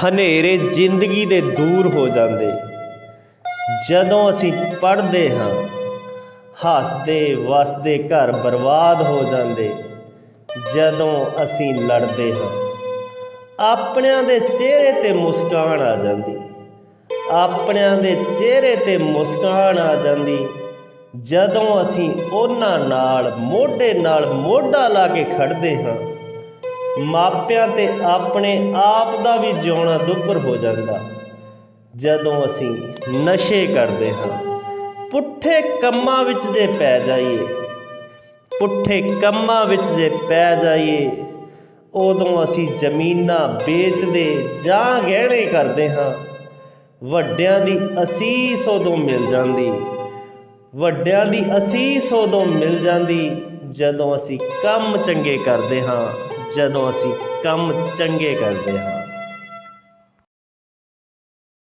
ਹਨੇਰੇ ਜ਼ਿੰਦਗੀ ਦੇ ਦੂਰ ਹੋ ਜਾਂਦੇ। ਜਦੋਂ ਅਸੀਂ ਪੜ੍ਹਦੇ ਹਾਂ, ਹੱਸਦੇ ਵਸਦੇ ਘਰ ਬਰਬਾਦ ਹੋ ਜਾਂਦੇ। ਜਦੋਂ ਅਸੀਂ ਲੜਦੇ ਹਾਂ, ਆਪਣਿਆਂ ਦੇ ਚਿਹਰੇ ਤੇ ਮੁਸਕਾਨ ਆ ਜਾਂਦੀ। ਆਪਣਿਆਂ ਦੇ ਚਿਹਰੇ ਤੇ ਮੁਸਕਾਨ ਆ ਜਾਂਦੀ। ਜਦੋਂ ਅਸੀਂ ਉਹਨਾਂ ਨਾਲ, ਮੋਢੇ ਨਾਲ ਮੋਢਾ ਲਾ ਕੇ ਖੜਦੇ ਹਾਂ ਮਾਪਿਆਂ ਤੇ ਆਪਣੇ ਆਪ ਦਾ ਵੀ ਜਿਉਣਾ ਦੁੱਭਰ ਹੋ ਜਾਂਦਾ। ਜਦੋਂ ਅਸੀਂ ਨਸ਼ੇ ਕਰਦੇ ਹਾਂ, ਪੁੱਠੇ ਕੰਮਾਂ ਵਿੱਚ ਜੇ ਪੈ ਜਾਈਏ, ਪੁੱਠੇ ਕੰਮਾਂ ਵਿੱਚ ਜੇ ਪੈ ਜਾਈਏ, ਉਦੋਂ ਅਸੀਂ ਜ਼ਮੀਨਾਂ ਵੇਚਦੇ ਜਾਂ ਗਹਿਣੇ ਕਰਦੇ ਹਾਂ। ਵੱਡਿਆਂ ਦੀ ਅਸੀਸ ਉਦੋਂ ਮਿਲ ਜਾਂਦੀ, ਵੱਡਿਆਂ ਦੀ ਅਸੀਸ ਉਦੋਂ ਮਿਲ ਜਾਂਦੀ ਜਦੋਂ ਅਸੀਂ ਕੰਮ ਚੰਗੇ ਕਰਦੇ ਹਾਂ। ਜਦੋਂ ਅਸੀਂ ਕੰਮ ਚੰਗੇ ਕਰਦੇ ਹਾਂ।